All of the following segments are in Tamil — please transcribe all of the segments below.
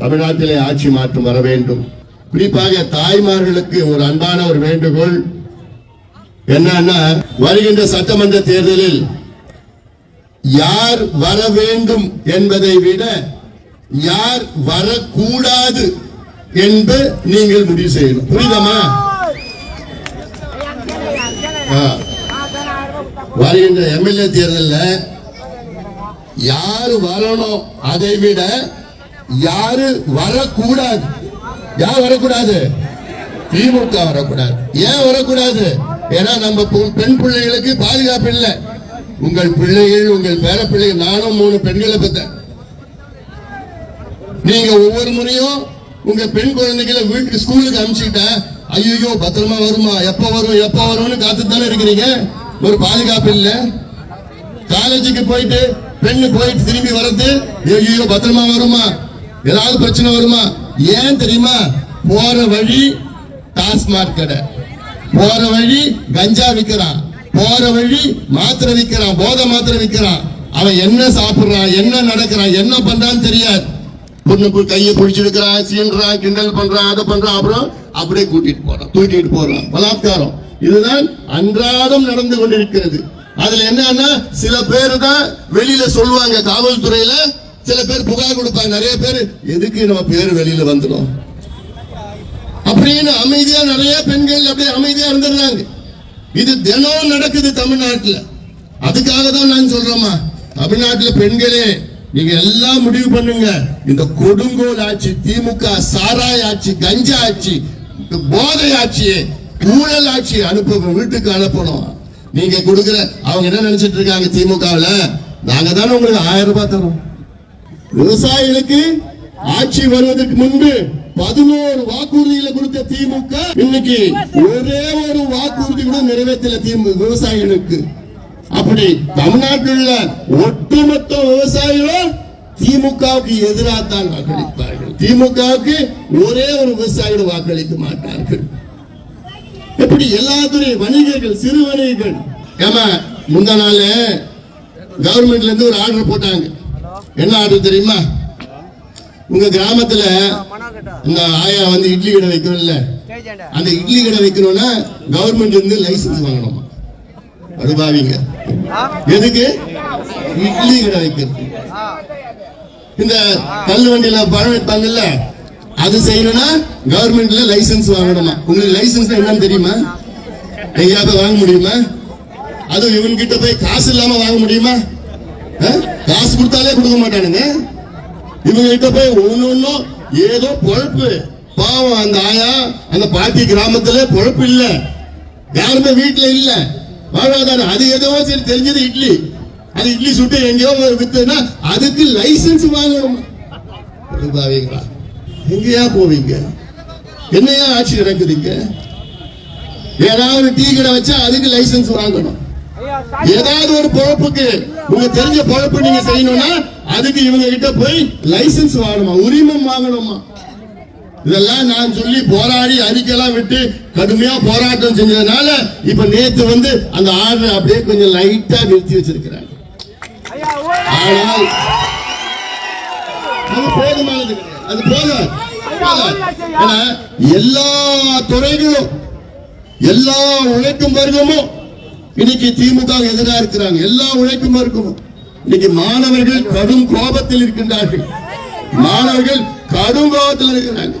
தமிழ்நாட்டிலே ஆட்சி மாற்றம் வர வேண்டும். குறிப்பாக தாய்மார்களுக்கு ஒரு அன்பான ஒரு வேண்டுகோள். என்னன்னா வருகின்ற சட்டமன்ற தேர்தலில் யார் வர வேண்டும் என்பதை விட யார் வரக்கூடாது என்று நீங்கள் முடிவு செய்யணும். புரியுதமா வருகின்ற எம்எல்ஏ தேர்தலில் யார் வரணும் அதை விட யாரு வரக்கூடாது? யார் வரக்கூடாது? திமுக வரக்கூடாது. ஏன் வரக்கூடாது? ஏன்னா நம்ம பெண் பிள்ளைகளுக்கு பாதுகாப்பு இல்லை. உங்கள் பிள்ளைகள் உங்கள் பேர பிள்ளைகள் நானும் மூணு பெண்களை பெற்றேன் நீங்க ஒவ்வொரு முறையும் உங்க பெண் குழந்தைகளை வீட்டுக்கு ஸ்கூலுக்கு அனுப்பிச்சுக்கிட்டா ஐயோ பத்திரமா வருமா? எப்ப வரும் எப்ப வரும்னு காத்து தானே இருக்கிறீங்க? ஒரு பாதுகாப்பு இல்ல. காலேஜுக்கு போயிட்டு பெண்ணு போயிட்டு திரும்பி வர்றது ஐயோ பத்திரமா வருமா? ஏதாவது பிரச்சனை வருமா? ஏன் தெரியுமா? போற வழி டாஸ்மாக் கடை. போற வழி கஞ்சா விற்கிறான் போற வழி மாத்திரை விற்கிறான் போதை மாத்திரை விற்கிறான் அவன் என்ன சாப்பிடுறான்? என்ன நடக்கிறான்? என்ன பண்றான்னு தெரியாது. பொண்ணு போய் கையை பிடிச்சிருக்கிறான் சீன்றான் கிண்டல் பண்றான் அதை பண்றான். அப்புறம் அப்படியே கூட்டிட்டு போறான். தூக்கிட்டு போறான். பலாத்காரம். இதுதான் அன்றாடம் நடந்து கொண்டிருக்கிறது. அதுல என்னன்னா சில பேர் தான் வெளியில சொல்லுவாங்க காவல்துறையில சில பேர் புகார் கொடுப்பாங்க. நிறைய பேர் எதுக்கு நம்ம பேர் வெளியில வந்துடும்? அப்படின்னு அமைதியா நிறைய பெண்கள் அப்படியே அமைதியா இருந்துடுறாங்க. இது தினம் நடக்குது தமிழ்நாட்டுல. அதுக்காக தான் நான் சொல்றோமா தமிழ்நாட்டுல பெண்களே நீங்க எல்லாம் முடிவு பண்ணுங்க. இந்த கொடுங்கோல் ஆட்சி திமுக சாராய் ஆட்சி கஞ்சா ஆட்சி இந்த போதை ஆட்சியை ஊழல் ஆட்சி அனுப்ப வீட்டுக்கு அனுப்பணும். நீங்க கொடுக்குற அவங்க என்ன நினைச்சிட்டு இருக்காங்க திமுகவுல? நாங்க தானே உங்களுக்கு ஆயிரம் ரூபாய் தரோம். விவசாயிகளுக்கு ஆட்சி வருவதற்கு முன்பு பதினோரு வாக்குறுதிகளை கொடுத்த திமுக இன்னைக்கு ஒரே ஒரு வாக்குறுதி கூட நிறைவேற்றல திமுக விவசாயிகளுக்கு. அப்படி தமிழ்நாட்டில் உள்ள ஒட்டுமொத்த விவசாயிகளும் திமுகவுக்கு எதிராக தான் வாக்களிப்பார்கள். திமுகவுக்கு ஒரே ஒரு விவசாயிகள் வாக்களிக்க மாட்டார்கள். எப்படி எல்லாத்துறையும் வணிகர்கள் சிறு வணிகர்கள் ஏமா முந்தா நாள் கவர்மெண்ட்ல இருந்து ஒரு ஆர்டர் போட்டாங்க. என்ன ஆர்டர் தெரியுமா? உங்க கிராமத்துல இந்த ஆயா வந்து இட்லி கடை வைக்கணும்ல. அந்த இட்லி கடை வைக்கணும்னா கவர்மெண்ட் இருந்து லைசன்ஸ் வாங்கணுமா. அனுபாவிங்க எதுக்கு? இட்லி கடை வைக்கிறது இந்த கல்லு வண்டியில பழம் வைப்பாங்கல்ல அது செய்யணும்னா கவர்மெண்ட்ல லைசன்ஸ் வாங்கணுமா? உங்களுக்கு லைசன்ஸ் என்னன்னு தெரியுமா? எங்கேயாவது வாங்க முடியுமா? அதுவும் இவன் கிட்ட போய் காசு இல்லாம வாங்க முடியுமா? காசு கொடுத்தாலே கொடுக்க மாட்டானுங்க. இவங்க கிட்ட போய் ஒன்னொன்னும் ஏதோ பொழப்பு. பாவம் அந்த ஆயா அந்த பாட்டி கிராமத்துல பொழப்பு இல்ல. யாருமே வீட்டுல இல்ல. வாழ்வாதாரம் அது எதோ சரி தெரிஞ்சது இட்லி. அது இட்லி சுட்டு எங்கேயோ வித்துனா அதுக்கு லைசன்ஸ் வாங்கணும். பாவீங்களா எங்கேயா போவீங்க? என்னையா ஆட்சி நடக்குதுங்க ஏதாவது டீ கடை வச்சா அதுக்கு லைசன்ஸ் வாங்கணும். ஏதாவது ஒரு பொழப்புக்கு உங்க தெரிஞ்ச பொழப்பு நீங்க செய்யணும்னா அதுக்கு இவங்க கிட்ட போய் லைசன்ஸ் வாங்கணுமா? உரிமம் வாங்கணுமா? இதெல்லாம் நான் சொல்லி போராடி அறிக்கையெல்லாம் விட்டு கடுமையா போராட்டம் செஞ்சதுனால இப்ப நேத்து வந்து அந்த ஆர்டர் அப்படியே கொஞ்சம் லைட்டா நிறுத்தி வச்சிருக்கிறாங்க. ஆனால் அது போதுமானது அது போதும் எல்லா துறைகளும் எல்லா உழைக்கும் வர்க்கமும் இன்னைக்கு திமுக எதிராக இருக்கிறாங்க. எல்லா உழைப்பும் வர்க்கமும் இன்னைக்கு மாணவர்கள் கடும் கோபத்தில் இருக்கின்றார்கள். மாணவர்கள் கடும் கோபத்தில் இருக்கிறாங்க.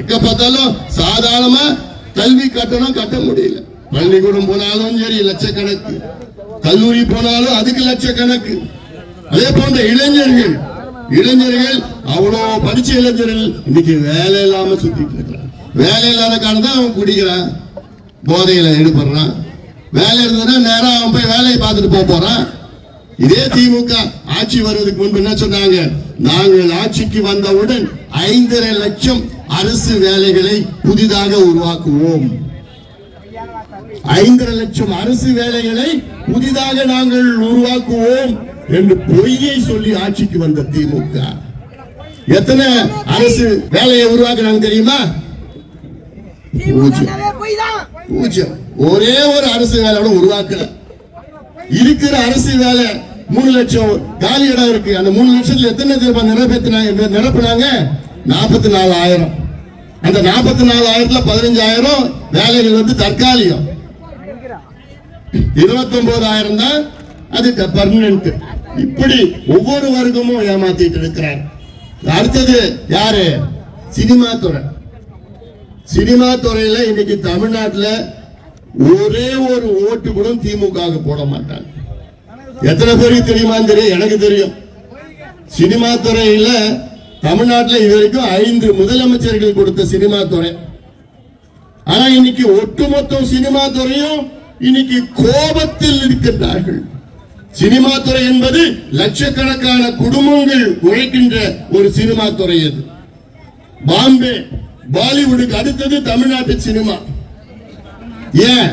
எங்க பார்த்தாலும் சாதாரணமா கல்வி கட்டணம் கட்ட முடியல. பள்ளிக்கூடம் போனாலும் சரி லட்சக்கணக்கு. கல்லூரி போனாலும் அதுக்கு லட்சக்கணக்கு. அதே போன்ற இளைஞர்கள் இளைஞர்கள் அவ்வளவு படிச்ச இளைஞர்கள் இன்னைக்கு வேலை இல்லாம சுத்திட்டு இருக்கிறான் வேலை இல்லாத காரணம் தான் அவன் குடிக்கிறான். போதையில ஈடுபடுறான். வேலை இருந்ததுன்னா நேரா அவன் போய் வேலையை பார்த்துட்டு போக போறான். இதே திமுக ஆட்சி வருவதற்கு முன்பு என்ன சொன்னாங்க? நாங்கள் ஆட்சிக்கு வந்தவுடன் ஐந்தரை லட்சம் அரசு வேலைகளை புதிதாக உருவாக்குவோம். ஐந்தரை லட்சம் அரசு வேலைகளை புதிதாக நாங்கள் உருவாக்குவோம் என்று பொய்யை சொல்லி ஆட்சிக்கு வந்த திமுக. எத்தனை அரசு வேலையை உருவாக்குறாங்க தெரியுமா? திமுகவே பூஜ்ஜியம். ஒரே ஒரு அரசு வேலை கூட உருவாக்கல. இருக்கிற அரசு வேலை மூணு லட்சம் காலி இடம் இருக்கு. அந்த மூணு லட்சத்துல எத்தனை திரும்ப நிரப்பத்தினாங்க நிரப்புனாங்க? நாற்பத்தி நாலாயிரம் அந்த நாற்பத்தி நாலாயிரத்துல பதினஞ்சாயிரம் வேலைகள் வந்து தற்காலிகம். இருபத்தி ஒன்பதாயிரம் தான் அது பர்மனன்ட் இப்படி ஒவ்வொரு வருகமும் ஏமாத்திட்டு இருக்கிறார். அடுத்தது யாரு? சினிமா துறை. சினிமா துறையில இன்னைக்கு தமிழ்நாட்டில் ஒரே ஒரு ஓட்டு கூட திமுக போட மாட்டாங்க. எத்தனை பேருக்கு தெரியுமான்னு தெரியும். எனக்கு தெரியும். சினிமா துறையில தமிழ்நாட்டில் இது வரைக்கும் ஐந்து முதலமைச்சர்கள் கொடுத்த சினிமா துறை. ஆனா இன்னைக்கு ஒட்டுமொத்த சினிமா துறையும் இன்னைக்கு கோபத்தில் இருக்கின்றார்கள் சினிமா துறை என்பது லட்சக்கணக்கான குடும்பங்கள் உழைக்கின்ற ஒரு சினிமா துறை அது பாம்பே பாலிவுட்டுக்கு அடுத்தது தமிழ்நாட்டு சினிமா. ஏன்?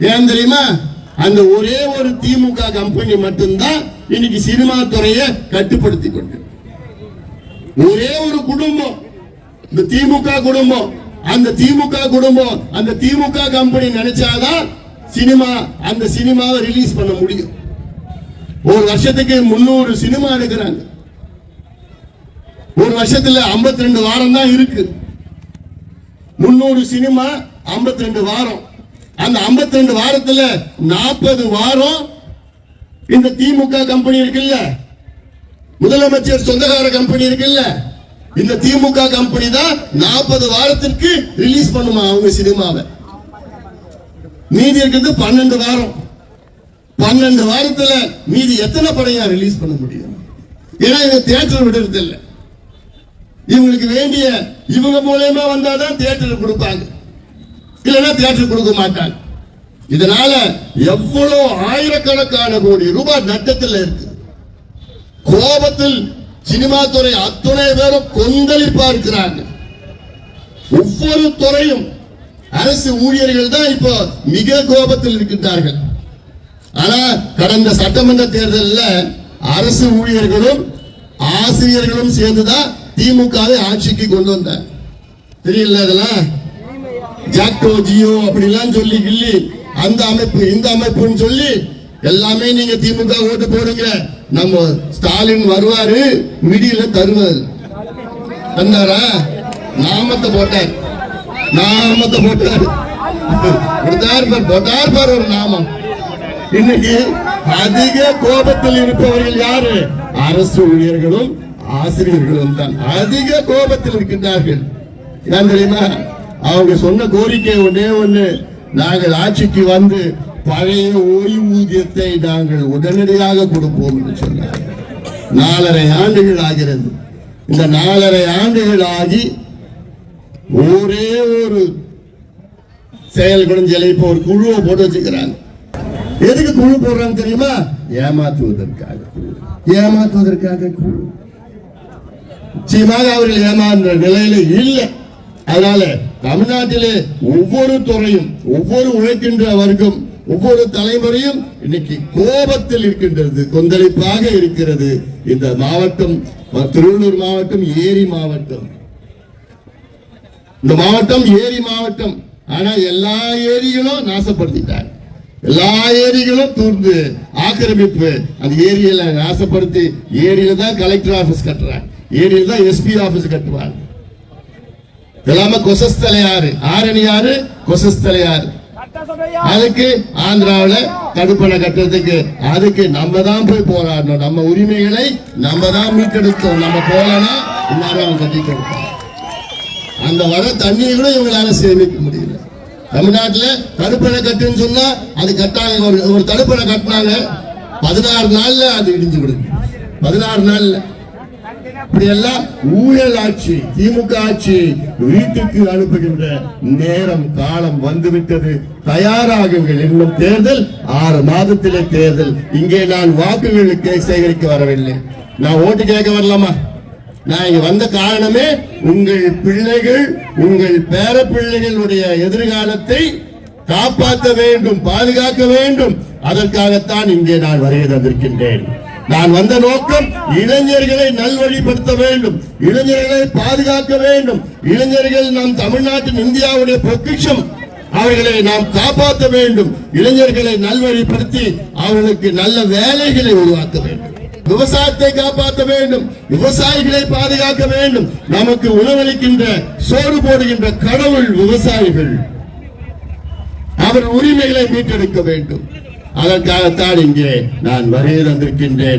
ஏன் தெரியுமா? அந்த ஒரே ஒரு திமுக கம்பெனி மட்டும்தான் இன்னைக்கு சினிமா துறையை கட்டுப்படுத்தி கொண்டு ஒரே ஒரு குடும்பம் இந்த திமுக குடும்பம் அந்த திமுக குடும்பம் அந்த திமுக கம்பெனி நினைச்சாதான் சினிமா அந்த சினிமாவை ரிலீஸ் பண்ண முடியும். ஒரு வருஷத்துக்கு முன்னூறு சினிமா எடுக்கிறாங்க. ஒரு வருஷத்துல 52 ரெண்டு வாரம் தான் இருக்கு. முன்னூறு சினிமா 52 ரெண்டு வாரம். அந்த 52 ரெண்டு வாரத்துல நாற்பது வாரம் இந்த திமுக கம்பெனி இருக்குல்ல? முதலமைச்சர் சொந்தக்கார கம்பெனி இருக்குல்ல? இந்த திமுக கம்பெனி தான் நாற்பது வாரத்திற்கு ரிலீஸ் பண்ணுமா அவங்க சினிமாவை? மீதி இருக்கிறது பன்னெண்டு வாரம். பன்னெண்டு வாரத்துல மீதி எத்தனை படையா ரிலீஸ் பண்ண முடியும்? ஏன்னா இந்த தியேட்டர் விடுறது இல்லை இவங்களுக்கு வேண்டிய இவங்க மூலயமா வந்தாதான் தியேட்டர் கொடுப்பாங்க. இல்லைன்னா தியேட்டர் கொடுக்க மாட்டாங்க. இதனால எவ்வளவு ஆயிரக்கணக்கான கோடி ரூபாய் நட்டத்தில் இருக்கு. கோபத்தில் சினிமா துறை அத்துணை பேரும் கொந்தளிப்பா இருக்கிறாங்க. ஒவ்வொரு துறையும் அரசு ஊழியர்கள் தான் இப்போ மிக கோபத்தில் இருக்கின்றார்கள். ஆனா கடந்த சட்டமன்ற தேர்தலில் அரசு ஊழியர்களும் ஆசிரியர்களும் சேர்ந்துதான் திமுகவை ஆட்சிக்கு கொண்டு வந்தார் தெரியல அதெல்லாம்? ஜாக்டோ ஜியோ அப்படிலாம் சொல்லி கிள்ளி அந்த அமைப்பு இந்த அமைப்புன்னு சொல்லி எல்லாமே நீங்க திமுக ஓட்டு போடுங்க. நம்ம ஸ்டாலின் வருவாரு மிடியில தருவாரு. தந்தாரா? நாமத்தை போட்டார். நாமத்தை போட்டார். கொடுத்தார் பார், போட்டார் பார் ஒரு நாமம். இன்னைக்கு அதிக கோபத்தில் இருப்பவர்கள் யாரு? அரசு ஊழியர்களும் ஆசிரியர்களும் தான் அதிக கோபத்தில் இருக்கின்றார்கள். ஏன் தெரியுமா அவங்க சொன்ன கோரிக்கை ஒன்னே ஒண்ணு. நாங்கள் ஆட்சிக்கு வந்து பழைய ஓய்வூதியத்தை நாங்கள் உடனடியாக கொடுப்போம் என்று சொன்னார். நாலரை ஆண்டுகள் ஆகிறது. இந்த நாலரை ஆண்டுகள் ஆகி ஒரே ஒரு செயல் குறைஞ்சலை இப்போ ஒரு குழுவை போட்டு வச்சுக்கிறாங்க. எதுக்கு குழு போடுறாங்க தெரியுமா? ஏமாற்றுவதற்காக ஏமாத்துவதற்காக ஏமாற்றுவதற்காக குழு. நிச்சயமாக அவர்கள் ஏமாந்த நிலையில இல்லை. அதனால தமிழ்நாட்டிலே ஒவ்வொரு துறையும் ஒவ்வொரு உழைக்கின்ற வர்க்கம் ஒவ்வொரு தலைமுறையும் இன்னைக்கு கோபத்தில் இருக்கின்றது கொந்தளிப்பாக இருக்கிறது. இந்த மாவட்டம் திருவள்ளூர் மாவட்டம் ஏரி மாவட்டம். இந்த மாவட்டம் ஏரி மாவட்டம். ஆனா எல்லா ஏரிகளும் நாசப்படுத்திட்டாங்க. எல்லா ஏரிகளும் தூர்ந்து ஆக்கிரமிப்பு. அந்த ஏரியில நாசப்படுத்தி ஏரியில தான் கலெக்டர் ஆபீஸ் கட்டுறாங்க. ஏரியில தான் எஸ்பி ஆபீஸ் கட்டுவாங்க எல்லாமே கொசஸ்தலையாறு. ஆரணி யாரு? கொசஸ்தலையாறு. அதுக்கு ஆந்திராவுல தடுப்பணை கட்டுறதுக்கு அதுக்கு நம்ம தான் போய் போராடணும். நம்ம உரிமைகளை நம்ம தான் மீட்டெடுத்தோம். நம்ம போலனா எல்லாரும் அவங்க கட்டி கொடுப்போம் அந்த வர தண்ணியை கூட இவங்களால சேமிக்க முடியல. தமிழ்நாட்டுல தடுப்பணை கட்டுன்னு சொன்னா அது கட்டாங்க ஒரு ஒரு தடுப்பணை கட்டினாங்க பதினாறு நாள்ல அது இடிஞ்சு விடுது. பதினாறு நாள்ல. இப்படி எல்லாம் ஊழல் ஆட்சி திமுக ஆட்சி வீட்டுக்கு அனுப்புகின்ற நேரம் காலம் வந்துவிட்டது. தயாராகுங்கள் இன்னும் தேர்தல் ஆறு மாதத்திலே தேர்தல். இங்கே நான் வாக்குகளுக்கு சேகரிக்க வரவில்லை. நான் ஓட்டு கேட்க வரலாமா? நான் இங்க வந்த காரணமே உங்கள் பிள்ளைகள் உங்கள் பேர பிள்ளைகளுடைய எதிர்காலத்தை காப்பாற்ற வேண்டும் பாதுகாக்க வேண்டும். அதற்காகத்தான் இங்கே நான் வருகை தந்திருக்கின்றேன். நான் வந்த நோக்கம் இளைஞர்களை நல்வழிப்படுத்த வேண்டும் இளைஞர்களை பாதுகாக்க வேண்டும். இளைஞர்கள் நம் தமிழ்நாட்டின் இந்தியாவுடைய பொக்கிஷம். அவர்களை நாம் காப்பாற்ற வேண்டும். இளைஞர்களை நல்வழிப்படுத்தி அவர்களுக்கு நல்ல வேலைகளை உருவாக்க வேண்டும். விவசாயத்தை காப்பாற்ற வேண்டும். விவசாயிகளை பாதுகாக்க வேண்டும். நமக்கு உணவளிக்கின்ற சோறு போடுகின்ற கடவுள் விவசாயிகள். அவர் உரிமைகளை மீட்டெடுக்க வேண்டும். அதற்காகத்தான் இங்கே நான் வரைய தந்திருக்கின்றேன்.